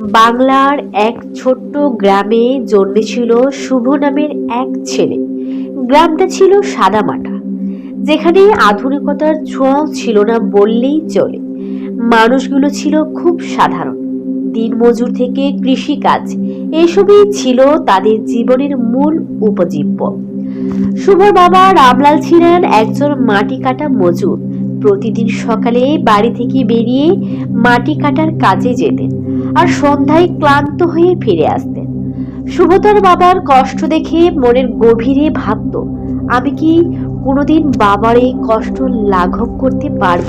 বাংলার এক ছোট্ট গ্রামে জন্মেছিল শুভ নামের এক ছেলে। গ্রামটা ছিল সাদামাটা, যেখানে আধুনিকতার ছোঁয়াও ছিল না বললেই চলে। মানুষগুলো ছিল খুব সাধারণ। দিনমজুর থেকে কৃষিকাজ, এসবই ছিল তাদের জীবনের মূল উপজীব্য। শুভর বাবা রামলাল ছিলেন একজন মাটি কাটা মজুর। প্রতিদিন সকালে বাড়ি থেকে বেরিয়ে মাটি কাটার কাজে যেতেন। আর সন্ধ্যায় ক্লান্ত হয়ে ফিরে আসতেন। শুভতার বাবার কষ্ট দেখে মনের গভীরে ভাবত, আমি কি কোনোদিন বাবার এই কষ্ট লাঘব করতে পারব?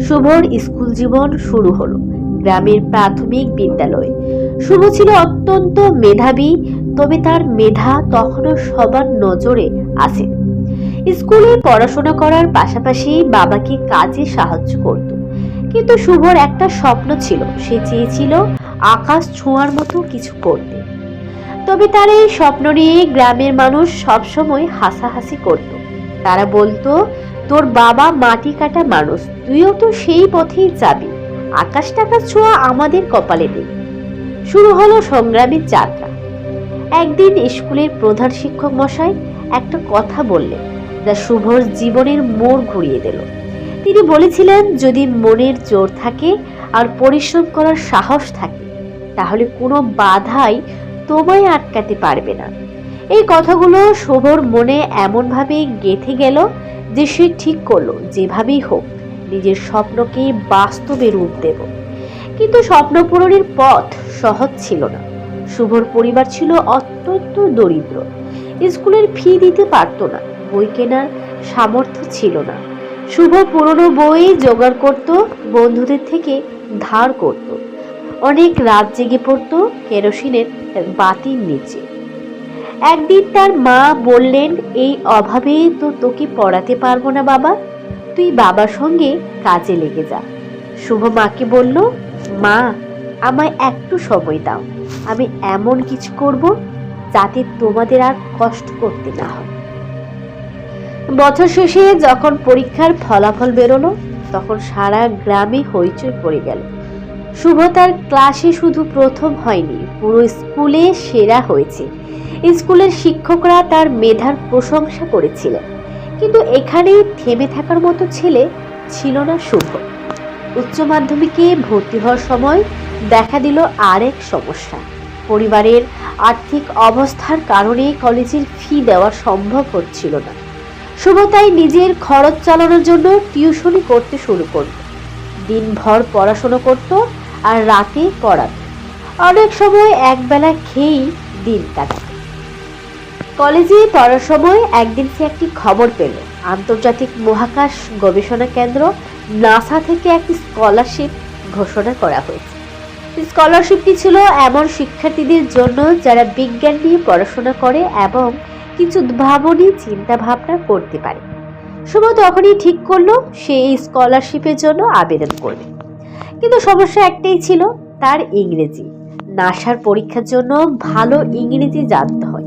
শুভর স্কুল জীবন শুরু হলো, গ্রামের প্রাথমিক বিদ্যালয়ে। শুভ ছিল অত্যন্ত মেধাবী, তবে তার মেধা তখনও সবার নজরে আসে। স্কুলে পড়াশোনা করার পাশাপাশি বাবাকে কাজে সাহায্য করত। কিন্তু শুভর একটা স্বপ্ন ছিল। সে চেয়েছিল আকাশ ছোঁয়ার মতো কিছু করতে। তবে তার এই স্বপ্ন নিয়ে গ্রামের মানুষ সবসময় হাসাহাসি করত। তারা বলতো, তোর বাবা মাটি কাটা মানুষ, তুইও তো সেই পথেই যাবি। আকাশ টাকার ছোঁয়া আমাদের কপালে নেই। শুরু হলো সংগ্রামের যাত্রা। একদিন স্কুলের প্রধান শিক্ষক মশাই একটা কথা বললেন, যা শুভর জীবনের মোড় ঘুরিয়ে দিল। তিনি বলেছিলেন, যদি মনের জোর থাকে আর পরিশ্রম করার সাহস থাকে, তাহলে কোনো বাধাই তোমায় আটকাতে পারবে না। এই কথাগুলো শোভর মনে এমনভাবে গেঁথে গেল যে সে ঠিক করল, যেভাবেই হোক, নিজের স্বপ্নকে বাস্তবে রূপ দেব। কিন্তু স্বপ্ন পূরণের পথ সহজ ছিল না। শুভর পরিবার ছিল অত্যন্ত দরিদ্র। স্কুলের ফি দিতে পারতো না, বই কেনার সামর্থ্য ছিল না। শুভ পুরনো বই জোগাড় করত, বন্ধুদের থেকে ধার করত। অনেক রাত জেগে পড়তো কেরোসিনের বাতির নিচে। একদিন তার মা বললেন, এই অভাবে তো তোকে পড়াতে পারব না বাবা, তুই বাবার সঙ্গে কাজে লেগে যা। শুভ মাকে বলল, মা, আমায় একটু সময় দাও, আমি এমন কিছু করব যাতে তোমাদের আর কষ্ট করতে না হয়। বছর শেষে যখন পরীক্ষার ফলাফল বেরোলো, তখন সারা গ্রামে হইচই পড়ে গেল। শুভ তার ক্লাসে শুধু প্রথম হয়নি, পুরো স্কুলে সেরা হয়েছে। স্কুলের শিক্ষকরা তার মেধার প্রশংসা করেছিলেন। কিন্তু এখানেই থেমে থাকার মতো ছেলে ছিল না শুভ। উচ্চ মাধ্যমিকে ভর্তি হওয়ার সময় দেখা দিল আরেক সমস্যা। পরিবারের আর্থিক অবস্থার কারণে কলেজের ফি দেওয়া সম্ভব হচ্ছিল না। শুভ তাই নিজের খরচ চালানোর জন্য টিউশনি করতে শুরু করল। দিনভর পড়াশোনা করত আর রাতে পড়াত। অনেক সময় একবেলা খেয়েই দিন কাটাত। কলেজে পড়ার সময় একদিন সে একটি খবর পেল। আন্তর্জাতিক মহাকাশ গবেষণা কেন্দ্র নাসা থেকে একটি স্কলারশিপ ঘোষণা করা হয়েছে। স্কলারশিপটি ছিল এমন শিক্ষার্থীদের জন্য যারা বিজ্ঞান নিয়ে পড়াশোনা করে এবং কিছু উদ্ভাবনী চিন্তা ভাবনা করতে পারে। শুভ তখনই ঠিক করল, সে এই স্কলারশিপের জন্য আবেদন করবে। কিন্তু সমস্যা একটাই ছিল, তার ইংরেজি। নাসার পরীক্ষার জন্য ভালো ইংরেজি জানতে হয়।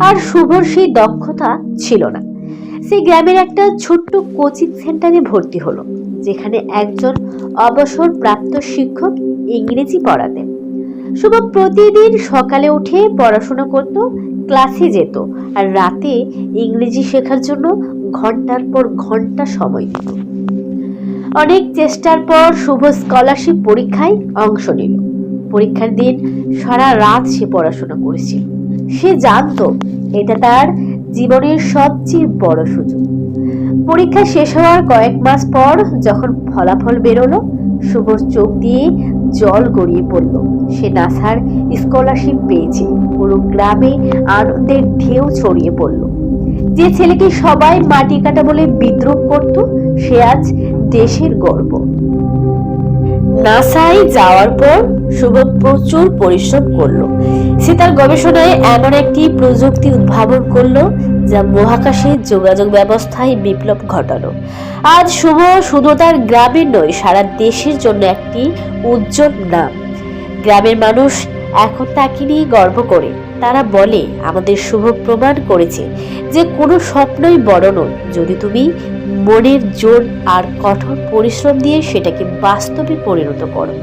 আর শুভর সেই দক্ষতা ছিল না। সে গ্রামের একটা ছোট্ট কোচিং সেন্টারে ভর্তি হলো, যেখানে একজন অবসরপ্রাপ্ত শিক্ষক ইংরেজি পড়াতেন। শুভ প্রতিদিন সকালে উঠে পড়াশোনা করত, ক্লাসে যেত, আর রাতে ইংরেজি শেখার জন্য ঘণ্টার পর ঘণ্টা সময় দিত। অনেক চেষ্টার পর শুভ স্কলারশিপ পরীক্ষায় অংশ নিল। পরীক্ষার দিন সারা রাত সে পড়াশোনা করেছিল। সে জানতো, এটা তার জীবনের সবচেয়ে বড় সুযোগ। পরীক্ষা শেষ হওয়ার কয়েক মাস পর যখন ফলাফল বেরোলো, শুভর চোখ দিয়ে জল গড়িয়ে পড়ল। সে নাসার স্কলারশিপ পেয়েছে পুরো গ্রামে আনন্দের ঢেউ ছড়িয়ে পড়ল। যে ছেলেকে সবাই মাটি কাটা বলে বিদ্রোহ করত, সে আজ দেশের গর্ব। নাসায় যাওয়ার পর শুভ প্রচুর পরিশ্রম করল। সে তার গবেষণায় এমন একটি প্রযুক্তি উদ্ভাবন করল যা মহাকাশে যোগাযোগ ব্যবস্থায় বিপ্লব ঘটালো আজ শুভ শুধু তার গ্রামের নয়, সারা দেশের জন্য একটি উজ্জ্বল নাম। গ্রামের মানুষ এখন তাকে নিয়ে গর্ব করে। তারা বলে, আমাদের শুভ প্রমাণ করেছে যে কোনো স্বপ্নই বড় নয়। যদি তুমি মনের জোর আর কঠোর পরিশ্রম দিয়ে সেটাকে বাস্তবে পরিণত করো।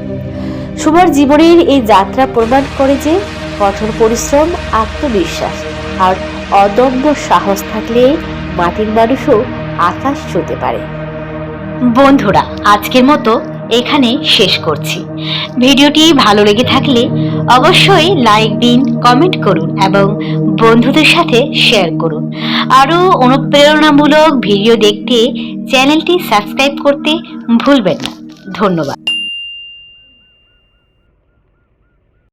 শুভর জীবনের এই যাত্রা প্রমাণ করে যে কঠোর পরিশ্রম, আত্মবিশ্বাস আর অদম্য সাহস থাকলে মাটির মানুষও আকাশ ছুঁতে পারে। বন্ধুরা, আজকের মতো এখানে শেষ করছি। ভিডিওটি ভালো লেগে থাকলে অবশ্যই লাইক দিন, কমেন্ট করুন এবং বন্ধুদের সাথে শেয়ার করুন। আরও অনুপ্রেরণামূলক ভিডিও দেখতে চ্যানেলটি সাবস্ক্রাইব করতে ভুলবেন না। ধন্যবাদ।